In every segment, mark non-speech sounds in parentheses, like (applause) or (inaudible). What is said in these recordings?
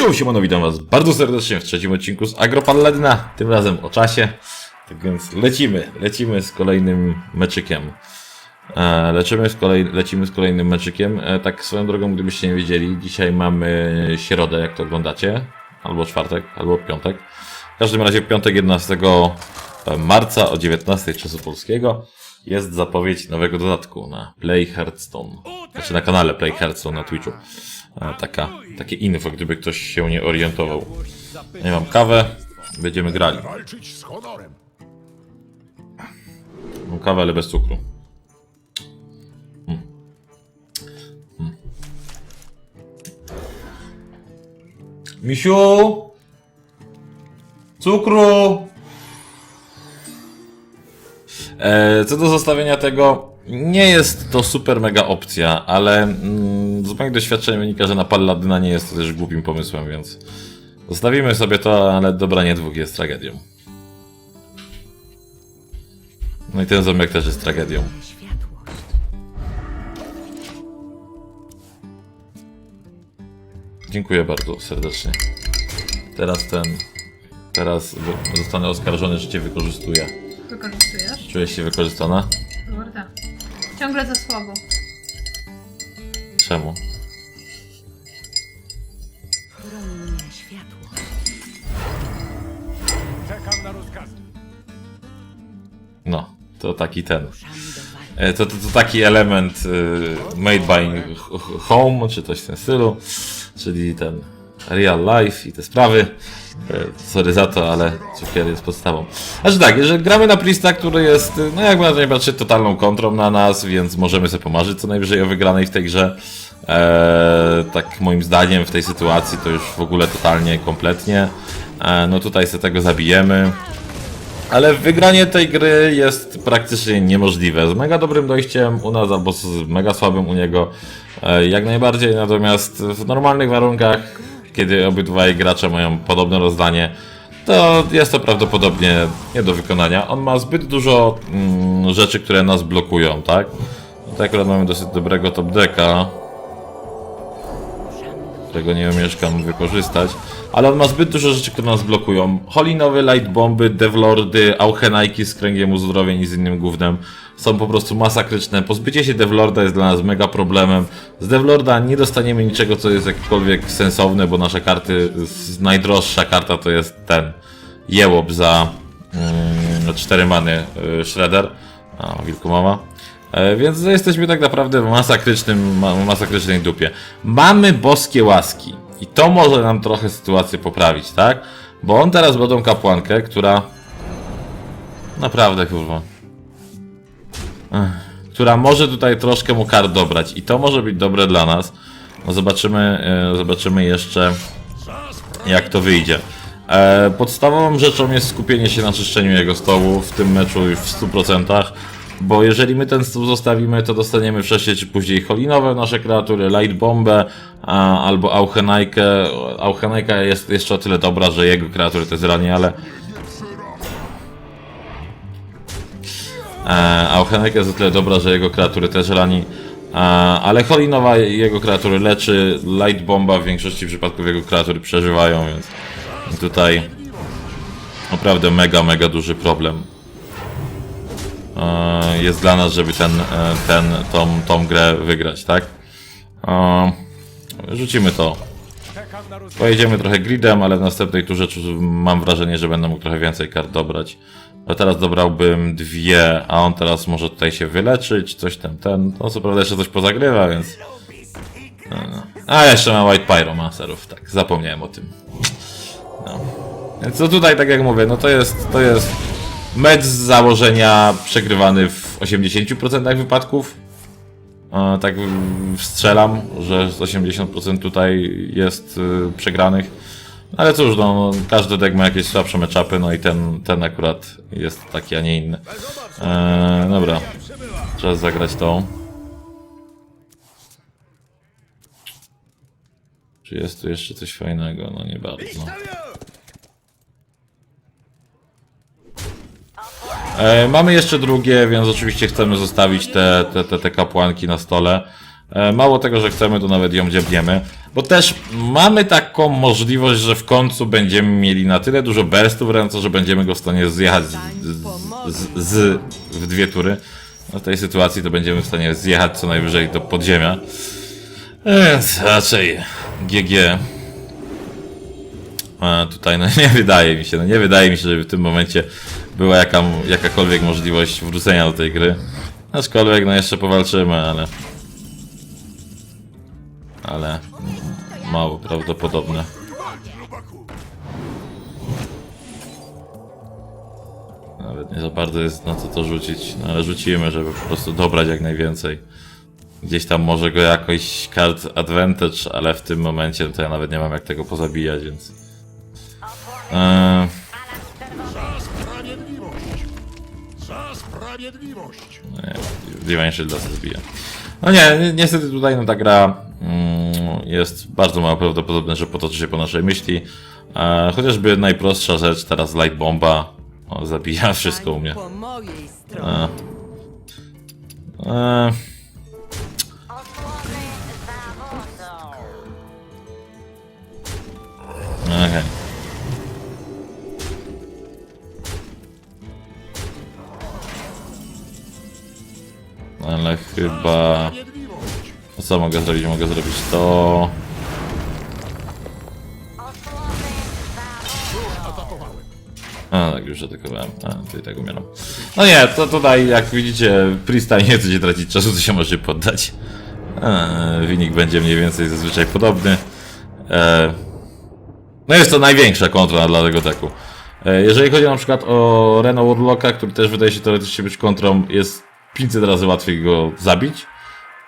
Yo, siemano, witam was bardzo serdecznie w trzecim odcinku z Agropaladyna, tym razem o czasie. Tak więc lecimy, lecimy z kolejnym meczykiem. E, lecimy, z kolej, lecimy z kolejnym meczykiem. E, tak swoją drogą, gdybyście nie wiedzieli, dzisiaj mamy środę, jak to oglądacie. Albo czwartek, albo piątek. W każdym razie piątek 11 marca o 19 czasu polskiego jest zapowiedź nowego dodatku na Play Hearthstone. Znaczy na kanale Play Hearthstone na Twitchu. Taka, takie info, gdyby ktoś się nie orientował. Nie mam kawę, będziemy grali. Mam kawę, ale bez cukru. Mm. Mm. Misiu! Cukru! E, co do zostawienia tego, nie jest to super mega opcja, ale mm, z moich doświadczeń wynika, że na Palladyna nie jest to też głupim pomysłem, więc zostawimy sobie to, ale dobranie dwóch jest tragedią. No i ten zamek też jest tragedią. Dziękuję bardzo serdecznie. Teraz ten. Teraz zostanę oskarżony, że cię wykorzystuję. Wykorzystujesz? Czujesz się wykorzystana? Kurde. Ciągle za słabo. Czemu? Czekam na rozkazy. No, to taki ten. E, To, to, to taki element y, made by h- h- home, czy coś w tym stylu, czyli ten real life i te sprawy. E, Sorry za to, ale cukier jest podstawą. Znaczy tak, jeżeli gramy na Prista, który jest, y, no jakby na to nie patrzeć, totalną kontrą na nas, więc możemy sobie pomarzyć co najwyżej o wygranej w tej grze. E, tak moim zdaniem w tej sytuacji to już w ogóle totalnie, kompletnie. E, no tutaj sobie tego zabijemy. Ale wygranie tej gry jest praktycznie niemożliwe. Z mega dobrym dojściem u nas albo z mega słabym u niego e, jak najbardziej. Natomiast w normalnych warunkach, kiedy obydwaj gracze mają podobne rozdanie, to jest to prawdopodobnie nie do wykonania. On ma zbyt dużo mm, rzeczy, które nas blokują, tak? Tutaj akurat mamy dosyć dobrego top decka którego nie omieszkam wykorzystać, ale on ma zbyt dużo rzeczy, które nas blokują. Holinowy, light bomby, devlordy, auchenajki z kręgiem uzdrowień i z innym gównem są po prostu masakryczne. Pozbycie się devlorda jest dla nas mega problemem. Z devlorda nie dostaniemy niczego, co jest jakkolwiek sensowne, bo nasze karty, najdroższa karta to jest ten jełop za mm, 4 many y, Shredder. A, wilku mama. E, Więc jesteśmy tak naprawdę w masakrycznym, ma- masakrycznej dupie. Mamy boskie łaski. I to może nam trochę sytuację poprawić, tak? Bo on teraz będą kapłankę, która... Naprawdę, kurwa. Która może tutaj troszkę mu kart dobrać. I to może być dobre dla nas. No zobaczymy, e, zobaczymy jeszcze jak to wyjdzie. E, podstawową rzeczą jest skupienie się na czyszczeniu jego stołu w tym meczu w 100%, bo jeżeli my ten stół zostawimy, to dostaniemy wcześniej czy później holinowe nasze kreatury, light bombę albo auchenajkę. Auchenajka jest jeszcze o tyle dobra, że jego kreatury to jest ranie, ale E, Auchenajka jest o tyle dobra, że jego kreatury też rani. E, ale Holinowa jego kreatury leczy, Light Bomba w większości przypadków jego kreatury przeżywają, więc tutaj naprawdę mega, mega duży problem e, jest dla nas, żeby ten, ten, tą, tą grę wygrać, tak? Rzucimy to. Pojedziemy trochę gridem, ale w następnej turze mam wrażenie, że będę mógł trochę więcej kart dobrać. A teraz dobrałbym dwie, a on teraz może tutaj się wyleczyć, coś tam, ten. No co prawda jeszcze coś pozagrywa, więc... No. A jeszcze ma White Pyro Masterów, tak, zapomniałem o tym. No. Więc to tutaj, tak jak mówię, no to jest, to jest mecz z założenia przegrywany w 80% wypadków. E, tak strzelam, że z 80% tutaj jest y, przegranych. Ale cóż, no, każdy deck ma jakieś słabsze meczapy, no i ten, ten akurat jest taki, a nie inny. E, dobra, czas zagrać tą. Czy jest tu jeszcze coś fajnego? No nie bardzo. E, mamy jeszcze drugie, więc oczywiście chcemy zostawić te, te, te, te kapłanki na stole. E, mało tego, że chcemy, to nawet ją dziebniemy. Bo też mamy taką możliwość, że w końcu będziemy mieli na tyle dużo burstów w ręce, że będziemy go w stanie zjechać z, z, z, w dwie tury. No w tej sytuacji to będziemy w stanie zjechać co najwyżej do podziemia. Więc raczej GG. A tutaj no (laughs) nie wydaje mi się, no nie wydaje mi się, żeby w tym momencie była jaka, jakakolwiek możliwość wrócenia do tej gry. Aczkolwiek no jeszcze powalczymy, ale... Ale mało prawdopodobne. Nawet nie za bardzo jest na co to rzucić, no ale rzucimy, żeby po prostu dobrać jak najwięcej. Gdzieś tam może go jakoś card advantage, ale w tym momencie to ja nawet nie mam jak tego pozabijać, więc... Eee, sprawiedliwość! nie, Divine Shield zbija. No nie, ni- niestety tutaj no ta gra mm, jest bardzo mało prawdopodobne, że potoczy się po naszej myśli. E, chociażby najprostsza rzecz, teraz Light Bomba o, zabija (laughs) wszystko u mnie. E, e, Okej. Ale chyba... Co mogę zrobić? Mogę zrobić to... A, tak już atakowałem. A, i tak umieram. No nie, to tutaj jak widzicie, Prista nie chcecie tracić czasu, to się może poddać. Eee, wynik będzie mniej więcej zazwyczaj podobny. Eee, no jest to największa kontra dla tego teku. E, Jeżeli chodzi na przykład o Reno Warlocka, który też wydaje się teoretycznie być kontrą, jest 500 razy łatwiej go zabić.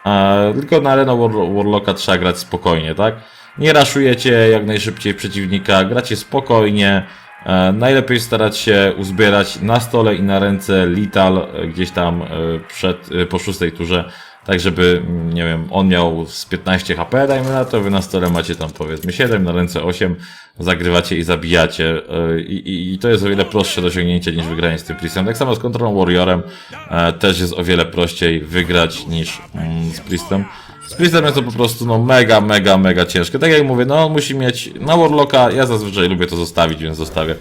E, tylko na Reno War Warlocka trzeba grać spokojnie, tak? Nie raszujecie jak najszybciej przeciwnika, gracie spokojnie. E, najlepiej starać się uzbierać na stole i na ręce Lital e, gdzieś tam e, przed, e, po szóstej turze, tak żeby, mm, nie wiem, on miał z 15 HP, dajmy na to, wy na stole macie tam powiedzmy 7, na ręce 8, zagrywacie i zabijacie e, i, i, i to jest o wiele prostsze do osiągnięcia niż wygranie z tym Priestem. Tak samo z Control Warriorem e, też jest o wiele prościej wygrać niż mm, z Priestem. Z Priestem jest to po prostu no mega, mega, mega ciężkie. Tak jak mówię, no on musi mieć na Warlocka, ja zazwyczaj lubię to zostawić, więc zostawię.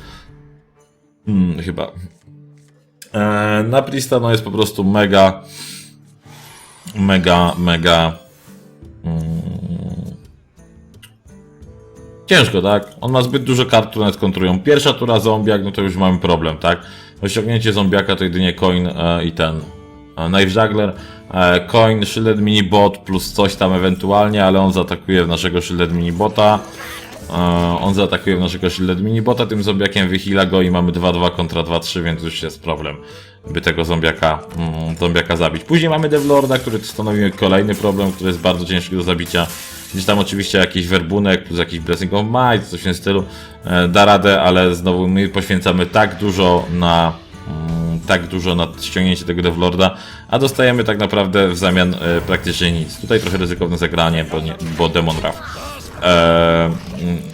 Hmm, chyba. E, na Priesta no jest po prostu mega, mega, mega Ciężko, tak? On ma zbyt dużo kart, które nas kontrują. Pierwsza tura zombiak, no to już mamy problem, tak? Osiągnięcie zombiaka to jedynie coin e, i ten e, Knife Juggler. E, coin, Shielded Mini Bot plus coś tam ewentualnie, ale on zaatakuje w naszego Shielded Mini Bota. E, on zaatakuje naszego Shielded Mini Bota, tym zombiakiem wychila go i mamy 2-2 kontra 2-3, więc już jest problem, by tego zombiaka, mm, zombiaka zabić. Później mamy Devlorda, który stanowi kolejny problem, który jest bardzo ciężki do zabicia. Gdzieś tam oczywiście jakiś werbunek plus jakiś Blessing of Might, coś w tym stylu e, da radę, ale znowu my poświęcamy tak dużo na mm, tak dużo na ściągnięcie tego Devlorda, a dostajemy tak naprawdę w zamian e, praktycznie nic. Tutaj trochę ryzykowne zagranie, bo, nie, bo Demon Wrath. E,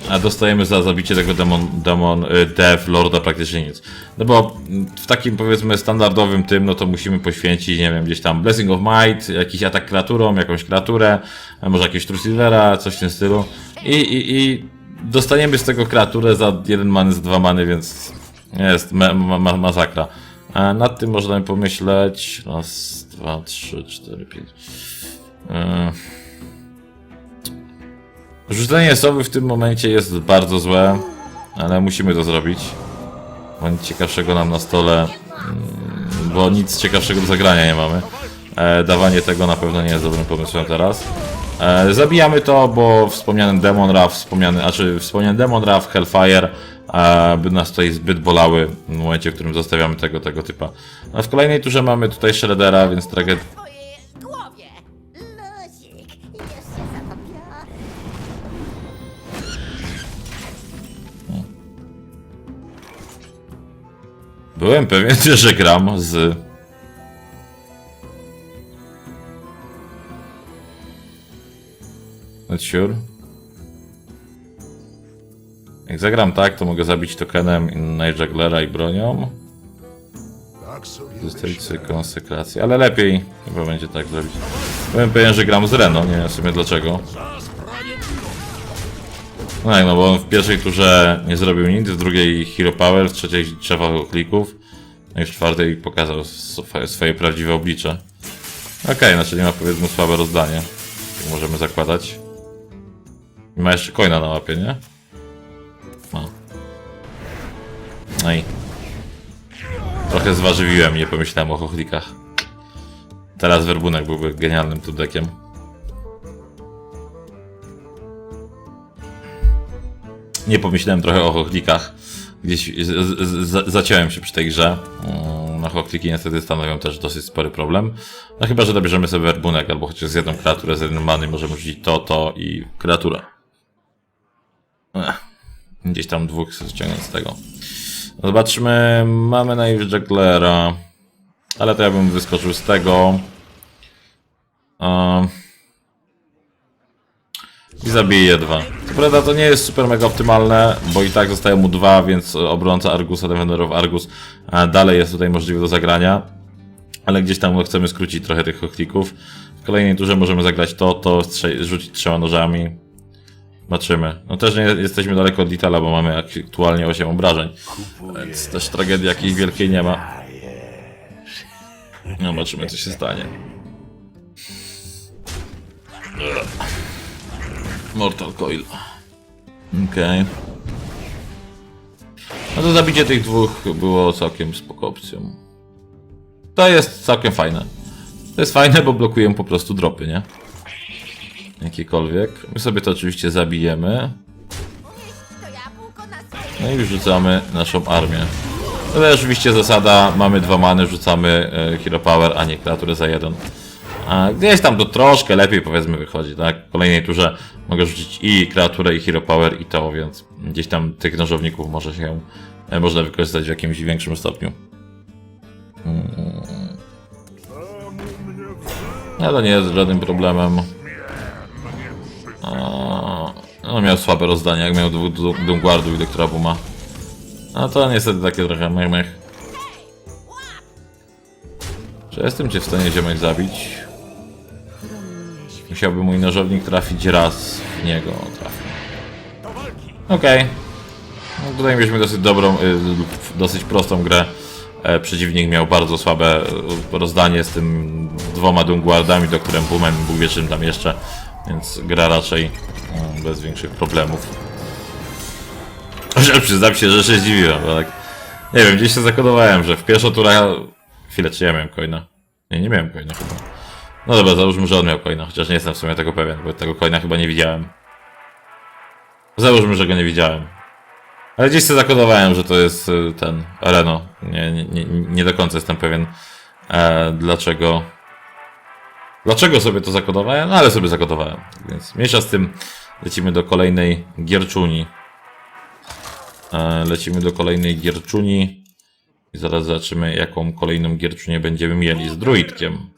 a dostajemy za zabicie tego demon, demon e, Dev Lorda praktycznie nic. No bo w takim powiedzmy standardowym tym, no to musimy poświęcić, nie wiem, gdzieś tam Blessing of Might, jakiś atak kreaturą, jakąś kreaturę, może jakiegoś True Silvera, coś w tym stylu. I, i, i dostaniemy z tego kreaturę za jeden many, za dwa many, więc jest ma, ma, ma, masakra. E, nad tym można pomyśleć. Raz, dwa, trzy, cztery, pięć. E, Rzucenie sowy w tym momencie jest bardzo złe, ale musimy to zrobić. Bo nic ciekawszego nam na stole, mm, bo nic ciekawszego do zagrania nie mamy. E, dawanie tego na pewno nie jest dobrym pomysłem teraz. E, zabijamy to, bo wspomniany Demon Wrath, wspomniany, znaczy wspomniany Demon Wrath, Hellfire, e, by nas tutaj zbyt bolały w momencie, w którym zostawiamy tego, tego typa. A w kolejnej turze mamy tutaj Shreddera, więc tragedię Byłem pewien, (laughs) że gram z. Not sure. Jak zagram tak, to mogę zabić tokenem Nightjugglera i bronią. Zostawić sobie konsekrację, ale lepiej chyba będzie tak zrobić. Byłem pewien, że gram z Reno, nie wiem w sumie dlaczego. No jak, no bo on w pierwszej turze nie zrobił nic, w drugiej Hero Power, w trzeciej trzeba klików, no i w czwartej pokazał sw- swoje prawdziwe oblicze. Okej, znaczy nie ma powiedzmy słabe rozdanie. Tak możemy zakładać. I ma jeszcze coina na łapie, nie? Ma. No i... Trochę zważywiłem, nie pomyślałem o chochlikach. Teraz werbunek byłby genialnym tudekiem. Nie pomyślałem trochę o chochlikach. Gdzieś zaciąłem się przy tej grze. Mm, No chochliki niestety stanowią też dosyć spory problem. No chyba, że dobierzemy sobie werbunek albo chociaż z jedną kreaturę, z jednym many możemy rzucić to, to i kreatura. Ech, gdzieś tam dwóch ściągnąć z tego. Zobaczmy, mamy na Jacklera. Ale to ja bym wyskoczył z tego. Um, I zabiję dwa. Co prawda to nie jest super mega optymalne, bo i tak zostaje mu dwa, więc obrońca Argusa, Defender of Argus a dalej jest tutaj możliwy do zagrania. Ale gdzieś tam chcemy skrócić trochę tych klików. W kolejnej turze możemy zagrać to, to, rzucić trzema nożami. Zobaczymy. No też nie jesteśmy daleko od Litala, bo mamy aktualnie 8 obrażeń. Więc też tragedii jakiejś wielkiej nie ma. No, zobaczymy co się stanie. Mortal Coil. Okej. No to zabicie tych dwóch było całkiem spoko opcją. To jest całkiem fajne. To jest fajne, bo blokują po prostu dropy, nie? Jakiekolwiek. My sobie to oczywiście zabijemy. No i rzucamy naszą armię. To też oczywiście zasada, mamy dwa many, rzucamy e, Hero Power, a nie kreaturę za jeden. A gdzieś tam to troszkę lepiej powiedzmy wychodzi, tak? W kolejnej turze mogę rzucić i kreaturę, i Hero Power, i to, więc gdzieś tam tych nożowników może się, e, można wykorzystać w jakimś większym stopniu. Mm. Ale nie jest żadnym problemem. No miał słabe rozdanie, jak miał dwóch Doomguardów i doktora Buma. No to niestety takie trochę mech mech. Czy jestem cię w stanie ziomek zabić? Musiałby mój nożownik trafić raz w niego. Trafił. Okej. No, tutaj mieliśmy dosyć dobrą, y, dosyć prostą grę. E, przeciwnik miał bardzo słabe e, rozdanie z tym dwoma Doomguardami, doktorem Boomem i Bóg wie czym tam jeszcze. Więc gra raczej mm, bez większych problemów. Że przyznam się, że się zdziwiłem, tak. Nie wiem, gdzieś się zakodowałem, że w pierwszą turę. Chwilę, czy ja miałem coina? Nie, nie miałem coina chyba. No dobra, załóżmy, że on miał coina, chociaż nie jestem w sumie tego pewien, bo tego coina chyba nie widziałem. Załóżmy, że go nie widziałem. Ale gdzieś się zakodowałem, że to jest y, ten Reno. Nie, nie, nie do końca jestem pewien, e, dlaczego. Dlaczego sobie to zakodowałem? No ale sobie zakodowałem. Więc mniejsza z tym lecimy do kolejnej gierczuni. E, lecimy do kolejnej gierczuni. I zaraz zobaczymy, jaką kolejną gierczunię będziemy mieli z druidkiem.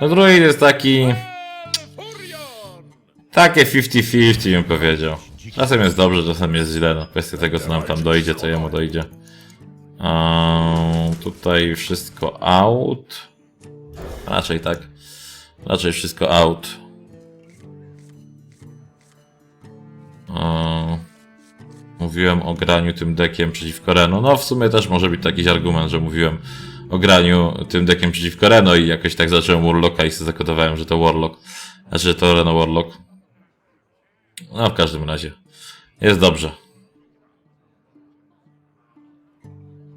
No druid jest taki... Takie 50-50 bym powiedział. Czasem jest dobrze, czasem jest źle. No, kwestia tego, co nam tam dojdzie, co jemu dojdzie. Eee, tutaj wszystko out. Raczej tak. Raczej wszystko out. Eee, mówiłem o graniu tym dekiem przeciwko Reno. No w sumie też może być taki argument, że mówiłem o graniu tym dekiem przeciwko Reno i jakoś tak zacząłem Warlocka i sobie zakodowałem, że to Warlock. Znaczy, że to Reno Warlock. No w każdym razie. Jest dobrze.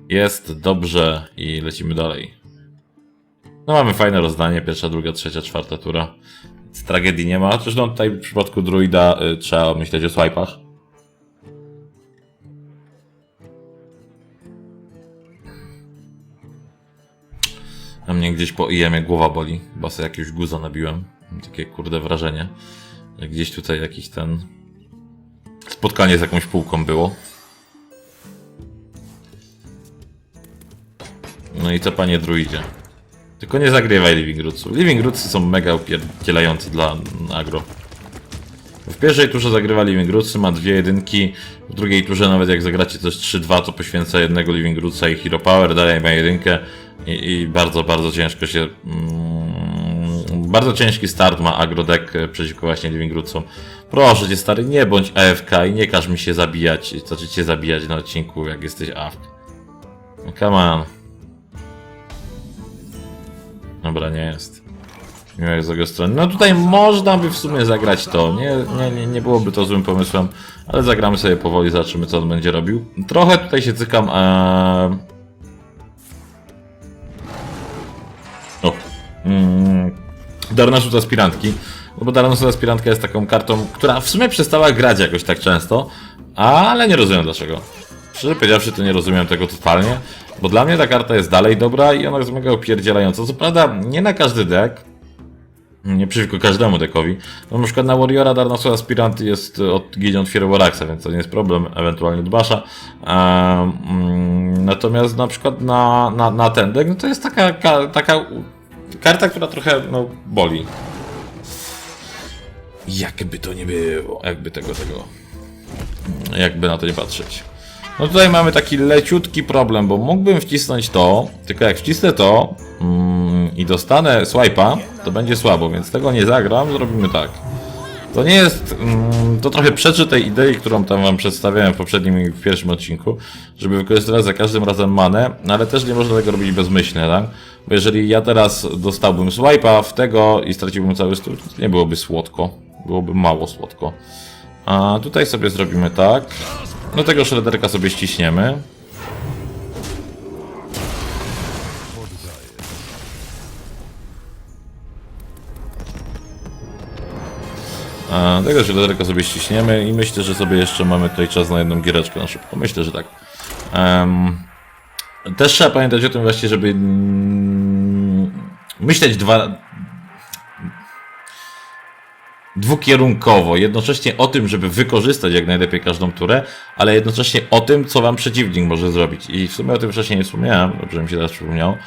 Jest dobrze i lecimy dalej. No mamy fajne rozdanie, pierwsza, druga, trzecia, czwarta tura. Z tragedii nie ma, chociaż no tutaj w przypadku druida y, trzeba myśleć o swipach. A mnie gdzieś po IM głowa boli, bo sobie jakiegoś guza nabiłem. Mam takie kurde wrażenie, że gdzieś tutaj jakiś ten spotkanie z jakąś półką było. No i co panie druidzie? Tylko nie zagrywaj Living Rootsów. Living Rootsy są mega upierdzielające dla agro. W pierwszej turze zagrywa Living Rootsy, ma dwie jedynki. W drugiej turze nawet jak zagracie coś 3-2, to poświęca jednego Living Rootsa i Hero Power, dalej ma jedynkę. I, i bardzo, bardzo ciężko się mm, bardzo ciężki start ma agrodek e, przeciwko właśnie Living Rootsom. Proszę cię stary, nie bądź AFK i nie każ mi się zabijać, znaczy cię zabijać na odcinku, jak jesteś AFK. No, Come on. Dobra, nie jest. Miłego z jego strony. No tutaj można by w sumie zagrać to. Nie, nie, nie, nie byłoby to złym pomysłem, ale zagramy sobie powoli, zobaczymy co on będzie robił. Trochę tutaj się cykam. Ee... Mm. Darnasut aspirantki. No bo Darnasut aspirantka jest taką kartą, która w sumie przestała grać jakoś tak często, ale nie rozumiem dlaczego. Szczerze powiedziawszy, to nie rozumiem tego totalnie, bo dla mnie ta karta jest dalej dobra i ona jest mega opierdzielająca. Co prawda, nie na każdy deck, nie przeciwko każdemu deckowi. No, na przykład na Warriora Darnasu Aspirant jest od Gideon Fieroboraxa, więc to nie jest problem, ewentualnie Dbasza. Mm, natomiast na przykład na, na, na ten deck, no to jest taka, ka, taka karta, która trochę no, boli. Jakby to nie było, jakby tego, tego, jakby na to nie patrzeć. No tutaj mamy taki leciutki problem, bo mógłbym wcisnąć to, tylko jak wcisnę to mm, i dostanę swipe'a, to będzie słabo, więc tego nie zagram, zrobimy tak. To nie jest, mm, to trochę przeczy tej idei, którą tam wam przedstawiałem w poprzednim i w pierwszym odcinku, żeby wykorzystywać za każdym razem manę, no ale też nie można tego robić bezmyślnie, tak? Bo jeżeli ja teraz dostałbym swipe'a w tego i straciłbym cały stół, to nie byłoby słodko, byłoby mało słodko. A tutaj sobie zrobimy tak. Do tego shredderka sobie ściśniemy. A tego shredderka sobie ściśniemy i myślę, że sobie jeszcze mamy tutaj czas na jedną giereczkę na szybko. Myślę, że tak. Em, też trzeba pamiętać o tym właśnie, żeby myśleć dwa, dwukierunkowo, jednocześnie o tym, żeby wykorzystać jak najlepiej każdą turę, ale jednocześnie o tym, co wam przeciwnik może zrobić. I w sumie o tym wcześniej nie wspomniałem, dobrze mi się teraz przypomniał, e,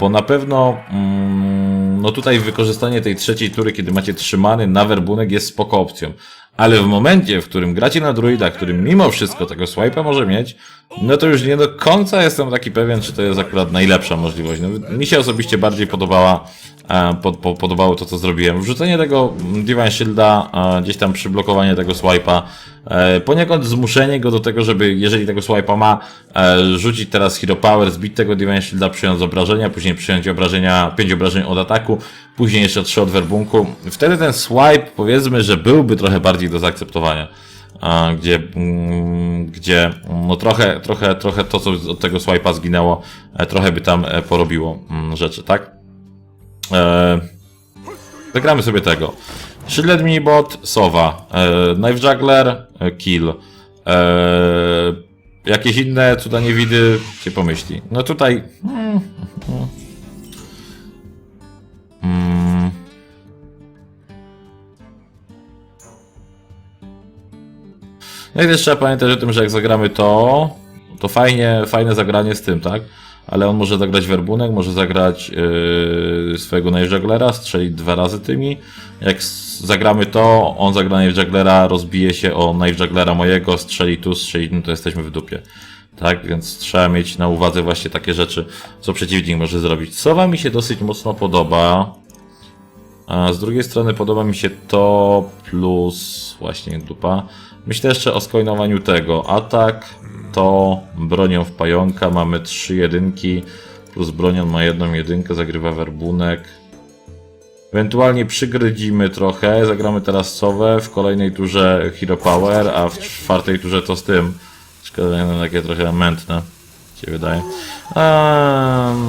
bo na pewno mm, no tutaj wykorzystanie tej trzeciej tury, kiedy macie trzymany na werbunek jest spoko opcją. Ale w momencie, w którym gracie na druida, którym mimo wszystko tego swipe'a może mieć, no to już nie do końca jestem taki pewien, czy to jest akurat najlepsza możliwość. No, mi się osobiście bardziej podobała e, pod, po, podobało to, co zrobiłem. Wrzucenie tego Divine Shielda, e, gdzieś tam przyblokowanie tego swipe'a, e, poniekąd zmuszenie go do tego, żeby, jeżeli tego swipe'a ma, rzucić teraz Hero Power, zbić tego Divine Shielda, przyjąć obrażenia, później przyjąć obrażenia, 5 obrażeń od ataku, później jeszcze 3 od werbunku. Wtedy ten swipe, powiedzmy, że byłby trochę bardziej do zaakceptowania. Gdzie, mm, gdzie no trochę, trochę, trochę to, co od tego swipe'a zginęło, trochę by tam porobiło mm, rzeczy, tak? E, zagramy sobie tego. Shielded Minibot, Sowa, e, Knife Juggler, e, Kill. E, jakieś inne cuda niewidy się pomyśli. No tutaj... Mm, mm. Mm. No i też trzeba pamiętać o tym, że jak zagramy to, to fajnie, fajne zagranie z tym, tak? Ale on może zagrać werbunek, może zagrać yy, swojego Knife Jugglera, strzelić dwa razy tymi. Jak zagramy to, on zagra Knife Jugglera, rozbije się o Knife Jugglera mojego, strzeli tu, strzeli, no to jesteśmy w dupie. Tak, więc trzeba mieć na uwadze właśnie takie rzeczy, co przeciwnik może zrobić. Sowa mi się dosyć mocno podoba. A z drugiej strony podoba mi się to plus właśnie dupa. Myślę jeszcze o skoinowaniu tego. Atak to bronią w pająka. Mamy trzy jedynki plus bronią ma jedną jedynkę. Zagrywa werbunek. Ewentualnie przygrydzimy trochę. Zagramy teraz Sowę. W kolejnej turze Hero Power, a w czwartej turze to z tym. Szkoda, że takie trochę mętne. się wydaje. Ehm,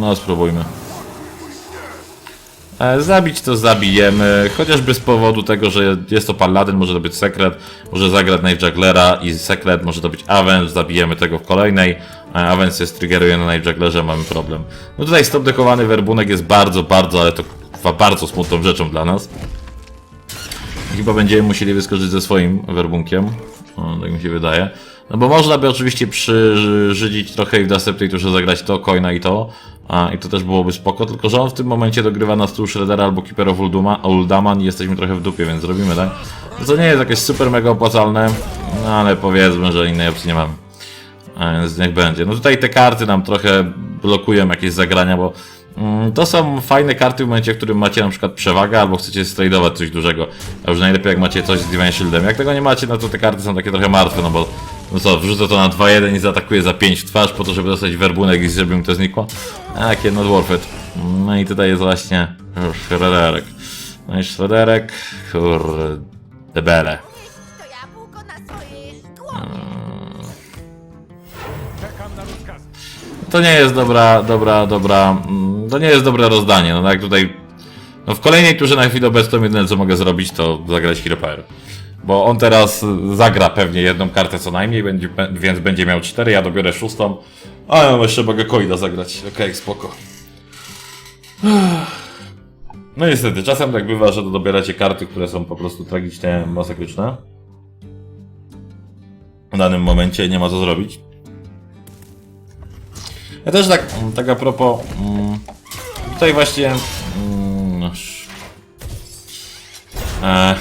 no spróbujmy. E, Zabić to zabijemy, chociażby z powodu tego, że jest to paladyn, może to być sekret, może zagrać Knife Jugglera i sekret, może to być Avenge, zabijemy tego w kolejnej, a Avenge jest triggeruje na Knife Jugglerze, mamy problem. No tutaj stop dekowany werbunek jest bardzo, bardzo, ale to kurwa bardzo smutną rzeczą dla nas. Chyba będziemy musieli wyskoczyć ze swoim werbunkiem, tak mi się wydaje. No bo można by oczywiście przyrzydzić trochę i w następnej turze zagrać to, coina i to. A, I to też byłoby spoko, tylko że on w tym momencie dogrywa na stół Shreddera albo Keeper of Ulduma, Uldaman i jesteśmy trochę w dupie, więc zrobimy tak. To nie jest jakieś super mega opłacalne, no ale powiedzmy, że innej opcji nie mamy. A więc niech będzie. No tutaj te karty nam trochę blokują jakieś zagrania, bo Mm, To są fajne karty w momencie, w którym macie na przykład przewagę albo chcecie stradować coś dużego. A już najlepiej jak macie coś z Divine Shieldem. Jak tego nie macie, no to te karty są takie trochę martwe, no bo no co, wrzucę to na 2-1 i zaatakuję za 5 w twarz po to, żeby dostać werbunek i żeby mi to znikło. Jakie not worth it. No i tutaj jest właśnie Shredderek. No i Shredderek, kurde, bele. Głowie. To nie jest dobra, dobra, dobra, mm, to nie jest dobre rozdanie, no tak tutaj, no w kolejnej turze na chwilę obecną jedyne co mogę zrobić to zagrać Hero Power. Bo on teraz zagra pewnie jedną kartę co najmniej, będzie, więc będzie miał cztery, ja dobiorę szóstą, a ja jeszcze mogę Koida zagrać, okej, spoko. No niestety, czasem tak bywa, że dobieracie karty, które są po prostu tragicznie masakryczne. W danym momencie nie ma co zrobić. Ja też tak, mm, tak a propos, mm, tutaj właśnie, mm, no, e,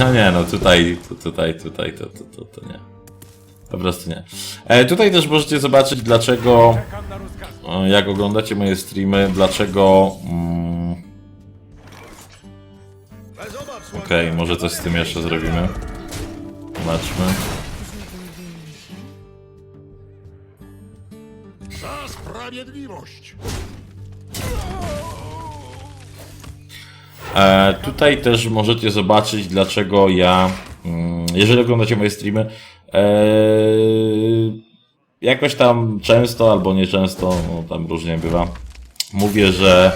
no nie, no tutaj, tu, tutaj, tutaj, to, to, to, to nie. Po prostu nie. E, tutaj też możecie zobaczyć dlaczego, jak oglądacie moje streamy, dlaczego, mm, okej, może coś z tym jeszcze zrobimy. Zobaczmy. za sprawiedliwość. E, tutaj też możecie zobaczyć, dlaczego ja, mm, jeżeli oglądacie moje streamy, e, jakoś tam często albo nieczęsto, no tam różnie bywa, mówię, że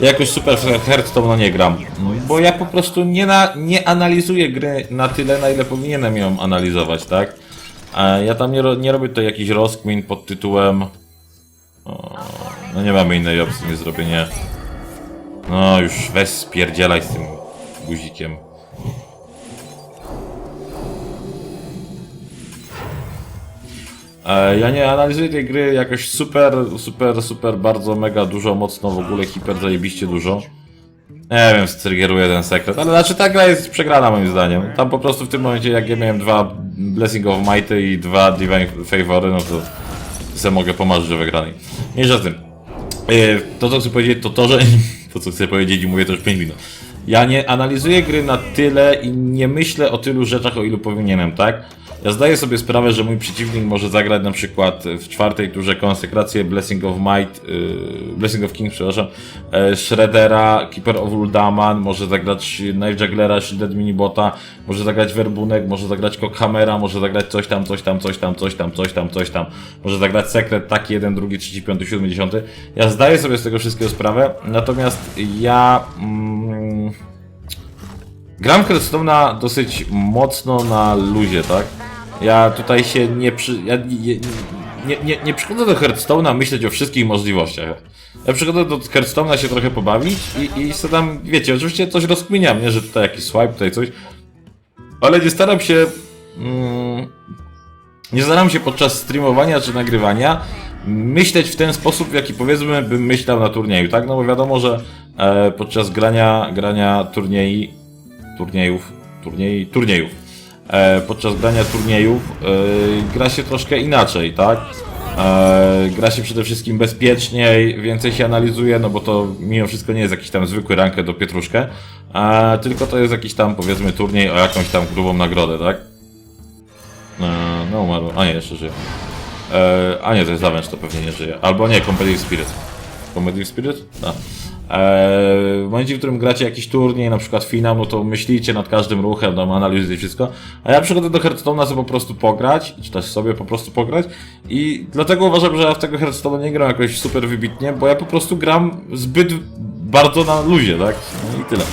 jakoś super Hearthstone nie gram, bo ja po prostu nie, na, nie analizuję gry na tyle, na ile powinienem ją analizować, tak? Ja tam nie, ro, nie robię to jakiś rozkmin pod tytułem, no nie mamy innej opcji niż zrobienie no już weź spierdzielaj z tym guzikiem. E, Ja nie analizuję tej gry jakoś super, super, super, bardzo, mega dużo, mocno, w ogóle hiper zajebiście dużo. Nie wiem, striggeruję ten sekret, ale znaczy ta gra jest przegrana moim zdaniem. Tam po prostu w tym momencie, jak ja miałem dwa Blessing of Mighty i dwa Divine Favory, no to sobie mogę pomarzyć o wygranej. Mniejsza z tym. E, To, co chcę powiedzieć, to to, że. (laughs) To, co chcę powiedzieć, i mówię to już 5 minut. Ja nie analizuję gry na tyle i nie myślę o tylu rzeczach, o ilu powinienem, tak? Ja zdaję sobie sprawę, że mój przeciwnik może zagrać na przykład w czwartej turze konsekrację Blessing of Might, yy, Blessing of King, przepraszam, e, Shreddera, Keeper of Uldaman, może zagrać Knife Jugglera, Shielded Minibota, może zagrać Werbunek, może zagrać Cockhammera, może zagrać coś tam, coś tam, coś tam, coś tam, coś tam, coś tam, może zagrać Sekret, taki jeden, drugi, trzeci, piąty, siódmy, dziesiąty. Ja zdaję sobie z tego wszystkiego sprawę, natomiast ja... Mm, Gram Hearthstone'a dosyć mocno na luzie, tak? Ja tutaj się nie przy... Ja nie, nie, nie, nie przychodzę do Hearthstone'a myśleć o wszystkich możliwościach. Ja przychodzę do Hearthstone'a się trochę pobawić i, i tam, wiecie, oczywiście coś rozkminiam, nie? Że tutaj jakiś swipe, tutaj coś. Ale nie staram się... Mm, nie staram się podczas streamowania czy nagrywania myśleć w ten sposób, w jaki powiedzmy bym myślał na turnieju, tak? No bo wiadomo, że e, podczas grania, grania turniej, turniejów, turniej, turniejów, podczas grania turniejów e, gra się troszkę inaczej, tak? E, gra się przede wszystkim bezpieczniej, więcej się analizuje, no bo to mimo wszystko nie jest jakiś tam zwykły rankę do pietruszkę, e, tylko to jest jakiś tam powiedzmy turniej o jakąś tam grubą nagrodę, tak? E, no umarł. A nie, jeszcze żyje. E, a nie, to jest Avenge, to pewnie nie żyje. Albo nie, Competitive Spirit. Competitive Spirit? No. E, w momencie, w którym gracie jakiś turniej, na przykład finał, no to myślicie nad każdym ruchem, tam analizujecie wszystko. A ja przychodzę do Hearthstone'a sobie po prostu pograć, czy też sobie po prostu pograć. I dlatego uważam, że ja w tego Hearthstone'a nie gram jakoś super wybitnie, bo ja po prostu gram zbyt bardzo na luzie, tak? No i tyle.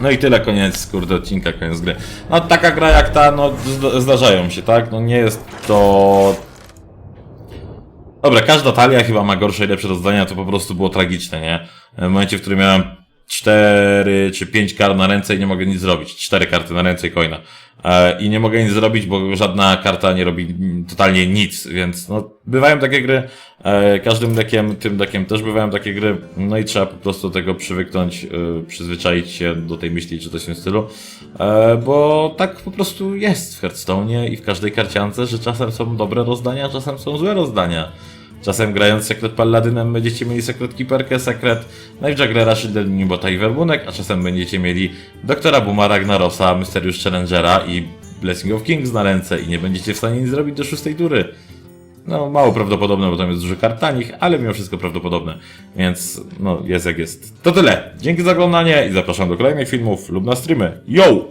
No i tyle, koniec, kurde, odcinka, koniec gry. No taka gra jak ta, no zda- zdarzają się, tak? No nie jest to... Dobra, każda talia chyba ma gorsze i lepsze rozdania, to po prostu było tragiczne, nie? W momencie, w którym miałem 4 czy 5 kart na ręce i nie mogę nic zrobić. 4 karty na ręce i coina. E, I nie mogę nic zrobić, bo żadna karta nie robi totalnie nic, więc no, bywają takie gry. E, każdym deckiem, tym deckiem też bywają takie gry. No i trzeba po prostu tego przywyknąć, e, przyzwyczaić się do tej myśli, czy coś w tym stylu. Bo tak po prostu jest w Hearthstone'ie i w każdej karciance, że czasem są dobre rozdania, czasem są złe rozdania. Czasem grając Sekret Palladynem będziecie mieli Sekret Keeperkę, Sekret Knife Jugglera, Shield Nimbota i Werbunek, a czasem będziecie mieli Doktora Booma, Ragnarosa, Mysterious Challengera i Blessing of Kings na ręce i nie będziecie w stanie nic zrobić do szóstej tury. No, mało prawdopodobne, bo tam jest dużo kart tanich, ale mimo wszystko prawdopodobne. Więc, no, jest jak jest. To tyle. Dzięki za oglądanie i zapraszam do kolejnych filmów lub na streamy. Yo!